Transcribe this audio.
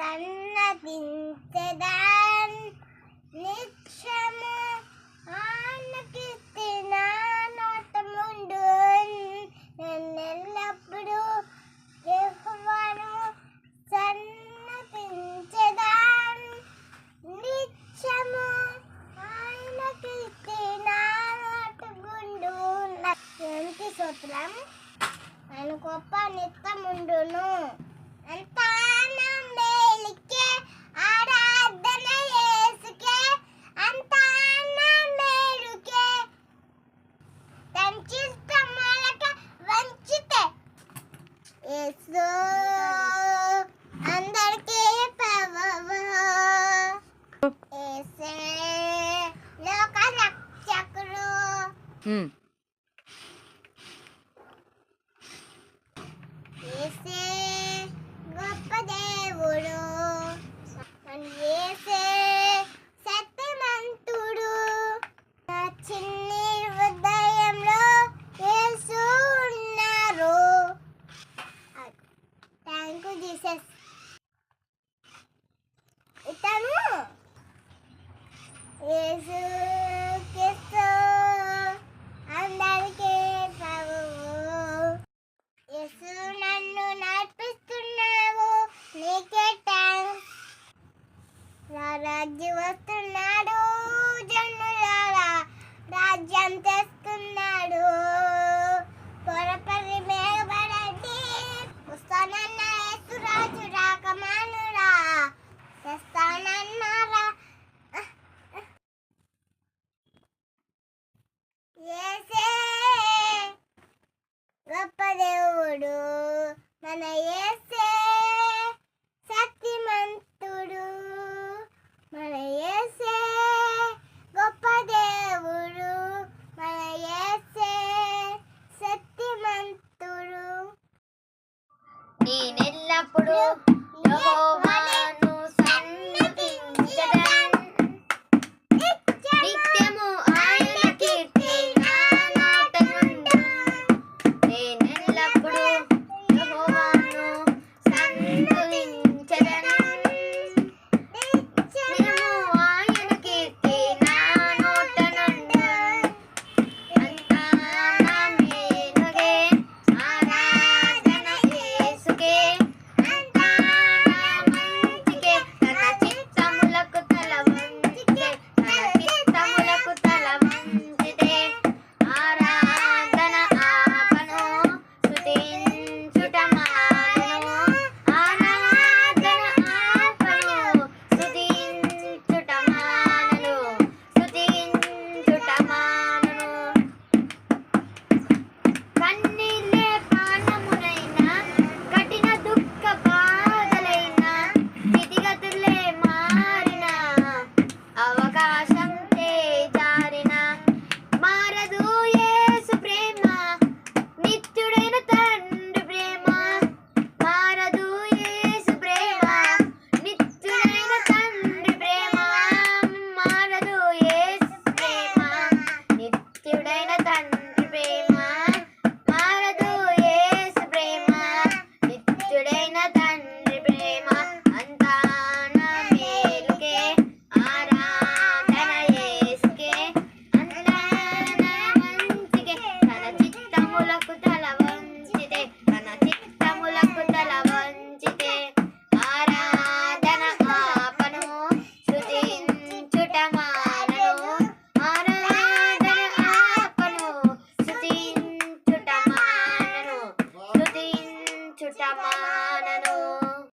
సన్నతించెదాన్ నిత్యము ఆనకిస్తే నోటముండు ఎల్లప్పుడూ ముందు నన్నెల్లప్పుడు యెహోవాను సన్నతించెదాన్. నిత్యము ఆయనకిస్తే నా నోట గుండు ఎంత సూత్రం? ఆయన గొప్ప నిత్యముండును. అంతా Hmm. గొప్ప దేవుడు. మన యేసే సత్యమంతుడు. నా చిన్ని హృదయంలో యేసు ఉన్నారు. థ్యాంక్ యూ జీసస్ ఇతను యేసు you. 若林